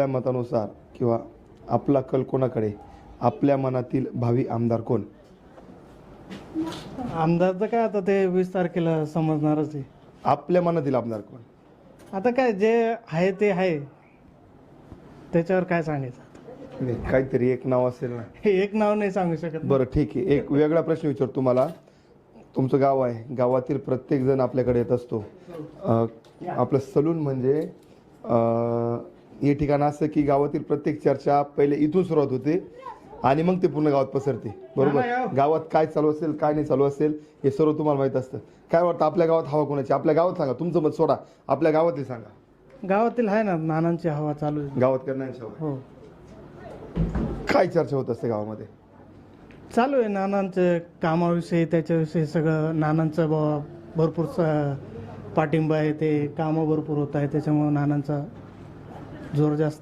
आपल्या मतानुसार किंवा आपला कल कोणाकडे? आपल्या मनातील भावी आमदार कोण? आमदारचं काय आता ते वीस तारखेला समजणारच आहे. आपल्या मनातील आमदार कोण? आता काय जे आहे ते आहे. त्याच्यावर काय सांगायचं? नाही, काहीतरी एक नाव असेल ना. हे एक नाव नाही सांगू शकत बरं ठीक आहे. एक वेगळा प्रश्न विचारतो तुम्हाला. तुमचं गाव आहे. गावातील प्रत्येक जण आपल्याकडे येत असतो. अं, आपलं सलून म्हणजे अं, हे ठिकाण असं की गावातील प्रत्येक चर्चा पहिले इथून सुरुवात होते आणि मग ते पूर्ण गावात पसरते. बरोबर? गावात काय चालू असेल काय नाही चालू असेल हे सर्व तुम्हाला माहीत असतं. काय वाटतं आपल्या गावात हवा कोणाची? आपल्या गावात सांगा. तुमचं मत सोडा. आपल्या गावातील सांगा. गावातील आहे ना नानांची हवा चालू आहे. गावात करण्याची हवा. हो. काय चर्चा होत असते गावामध्ये? चालू आहे नानांचं कामाविषयी त्याच्याविषयी सगळं. नानांचं बुवा भरपूर स- पाठिंबा आहे ते कामं भरपूर होत आहे त्याच्यामुळं नानांचा जोर जास्त आहे.